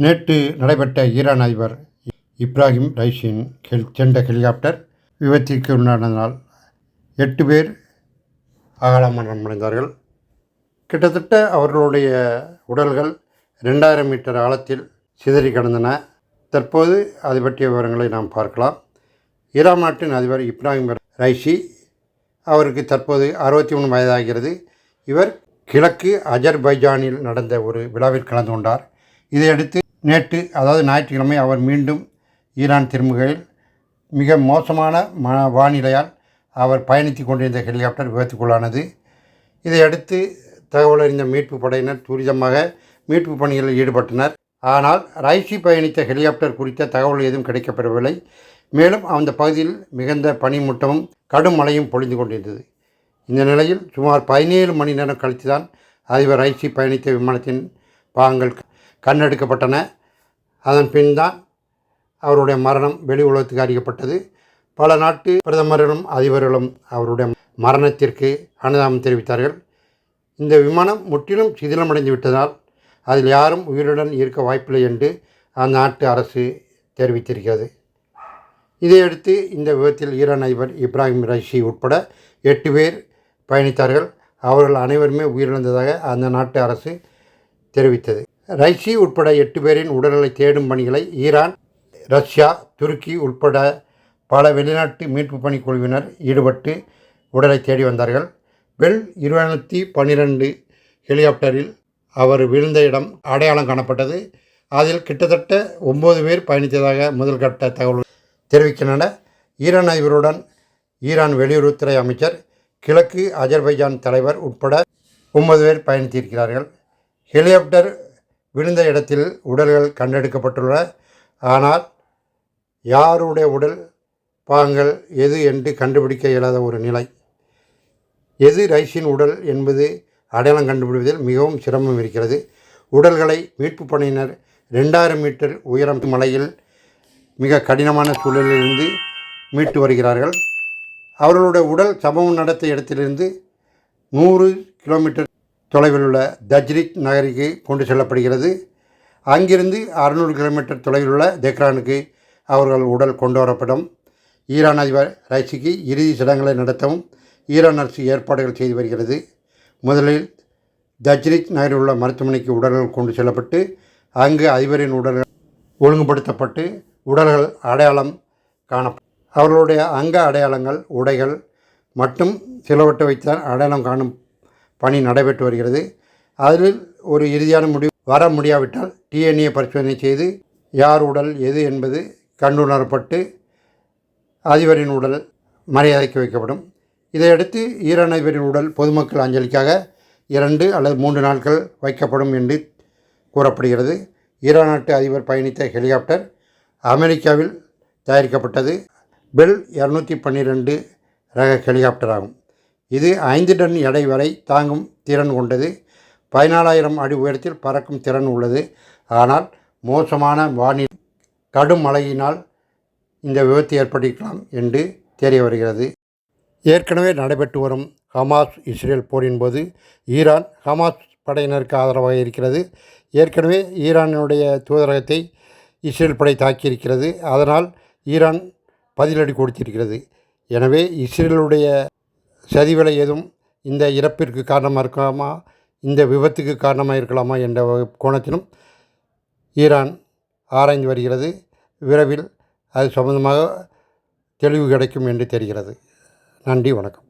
நேற்று நடைபெற்ற ஈரான் அதிபர் இப்ராஹிம் ரைஷின் ஹெல் சென்ற ஹெலிகாப்டர் விபத்திற்கு உள்ளானதால் எட்டு பேர் அகாலமரணம் அடைந்தார்கள். கிட்டத்தட்ட அவர்களுடைய உடல்கள் ரெண்டாயிரம் மீட்டர் ஆழத்தில் சிதறி கிடந்தன. தற்போது அது பற்றிய விவரங்களை நாம் பார்க்கலாம். ஈரான் நாட்டின் அதிபர் இப்ராஹிம் ரைஷி அவருக்கு தற்போது அறுபத்தி மூணு வயதாகிறது. இவர் கிழக்கு அஜர்பைஜானில் நடந்த ஒரு விழாவில் கலந்து கொண்டார். இதையடுத்து நேற்று அதாவது ஞாயிற்றுக்கிழமை அவர் மீண்டும் ஈரான் திரும்புகையில் மிக மோசமான ம வானிலையால் அவர் பயணித்து கொண்டிருந்த ஹெலிகாப்டர் விபத்துக்குள்ளானது. இதையடுத்து தகவல் அறிந்த மீட்பு படையினர் துரிதமாக மீட்பு பணிகளில் ஈடுபட்டனர். ஆனால் ரைசி பயணித்த ஹெலிகாப்டர் குறித்த தகவல் எதுவும் கிடைக்கப்பெறவில்லை. மேலும் அந்த பகுதியில் மிகுந்த பனிமூட்டமும் கடும் மழையும் பொழிந்து கொண்டிருந்தது. இந்த நிலையில் சுமார் பதினேழு மணி நேரம் கழித்து தான் அதிபர் ரைசி பயணித்த விமானத்தின் பாகங்கள் கண்டெடுக்கப்பட்டன அதன் பின் தான் அவருடைய மரணம் வெளி உலகத்துக்கு அறியப்பட்டது பல நாட்டு பிரதமர்களும் அதிபர்களும் அவருடைய மரணத்திற்கு அனுதாபம் தெரிவித்தார்கள். இந்த விமானம் முற்றிலும் சிதிலமடைந்து விட்டதால் அதில் யாரும் உயிருடன் இருக்க வாய்ப்பில்லை என்று அந்த நாட்டு அரசு தெரிவித்திருக்கிறது. இதையடுத்து இந்த விபத்தில் ஈரான் அதிபர் இப்ராஹிம் ரஷி உட்பட எட்டு பேர் பயணித்தார்கள். அவர்கள் அனைவருமே உயிரிழந்ததாக அந்த நாட்டு அரசு தெரிவித்தது. ரைசி உட்பட எட்டு பேரின் உடல்நிலை தேடும் பணிகளை ஈரான் ரஷ்யா துருக்கி உட்பட பல வெளிநாட்டு மீட்பு பணிக்குழுவினர் ஈடுபட்டு உடலை தேடி வந்தார்கள். பெல் இருநூற்றி பன்னிரெண்டு ஹெலிகாப்டரில் அவர் விழுந்த இடம் அடையாளம் காணப்பட்டது. அதில் கிட்டத்தட்ட ஒம்பது பேர் பயணித்ததாக முதல் கட்ட தகவல் தெரிவிக்கின்றன. ஈரான் அதிபருடன் ஈரான் வெளியுறவுத்துறை அமைச்சர் கிழக்கு அஜர்பைஜான் தலைவர் உட்பட ஒன்பது பேர் பயணித்திருக்கிறார்கள். ஹெலிகாப்டர் விழுந்த இடத்தில் உடல்கள் கண்டெடுக்கப்பட்டுள்ளன. ஆனால் யாருடைய உடல் பாங்கள் எது என்று கண்டுபிடிக்க இயலாத ஒரு நிலை. எது ரைஸின் உடல் என்பது அடையாளம் கண்டுபிடிப்பதில் மிகவும் சிரமம் இருக்கிறது. உடல்களை மீட்பு பணியினர் ரெண்டாயிரம் மீட்டர் உயரம் மலையில் மிக கடினமான சூழலிலிருந்து மீட்டு வருகிறார்கள். அவர்களுடைய உடல் சம்பவம் நடத்த இடத்திலிருந்து நூறு கிலோமீட்டர் தொலைவில் உள்ள தஜ்ரித் நகருக்கு கொண்டு செல்லப்படுகிறது. அங்கிருந்து அறுநூறு கிலோமீட்டர் தொலைவில் உள்ள தெஹ்ரானுக்கு அவர்கள் உடல் கொண்டு வரப்படும். ஈரான் அதிபர் ரைசிக்கு இறுதி சடங்குகளை நடத்தவும் ஈரான் அரசு ஏற்பாடுகள் செய்து வருகிறது. முதலில் தஜ்ரித் நகரில் உள்ள மருத்துவமனைக்கு உடல்கள் கொண்டு செல்லப்பட்டு அங்கு அதிபரின் உடல்கள் ஒழுங்குபடுத்தப்பட்டு உடல்கள் அடையாளம் காணப்படும் அவர்களுடைய அங்க அடையாளங்கள் உடைகள் மற்றும் சிலவற்றை வைத்தால் அடையாளம் காணும் பணி நடைபெற்று வருகிறது. அதில் ஒரு இறுதியான முடிவு வர முடியாவிட்டால் டிஎன்ஏ பரிசோதனை செய்து யார் உடல் எது என்பது கண்டுணரப்பட்டு அதிபரின் உடல் மரியாதைக்கு வைக்கப்படும். இதையடுத்து ஈரான் அதிபரின் உடல் பொதுமக்கள் அஞ்சலிக்காக இரண்டு அல்லது மூன்று நாட்கள் வைக்கப்படும் என்று கூறப்படுகிறது. ஈரான் நாட்டு அதிபர் பயணித்த ஹெலிகாப்டர் அமெரிக்காவில் தயாரிக்கப்பட்டது. பெல் இரநூத்தி பன்னிரெண்டு ரக ஹெலிகாப்டர் ஆகும். இது ஐந்து டன் எடை வரை தாங்கும் திறன் கொண்டது. பதினாலாயிரம் அடி உயரத்தில் பறக்கும் திறன் உள்ளது. ஆனால் மோசமான வானில் கடும் மழையினால் இந்த விபத்து ஏற்பட்டிருக்கலாம் என்று தெரிய வருகிறது. ஏற்கனவே நடைபெற்று வரும் ஹமாஸ் இஸ்ரேல் போரின் போது ஈரான் ஹமாஸ் படையினருக்கு ஆதரவாக இருக்கிறது. ஏற்கனவே ஈரானுடைய தூதரகத்தை இஸ்ரேல் படை தாக்கியிருக்கிறது. அதனால் ஈரான் பதிலடி கொடுத்திருக்கிறது. எனவே இஸ்ரேலுடைய சதிவிலை எதுவும் இந்த இறப்பிற்கு காரணமாக இருக்கலாமா? இந்த விபத்துக்கு காரணமாக இருக்கலாமா என்ற கோணத்திலும் ஈரான் ஆராய்ந்து வருகிறது. விரைவில் அது சம்பந்தமாக தெளிவு கிடைக்கும் என்று தெரிகிறது. நன்றி வணக்கம்.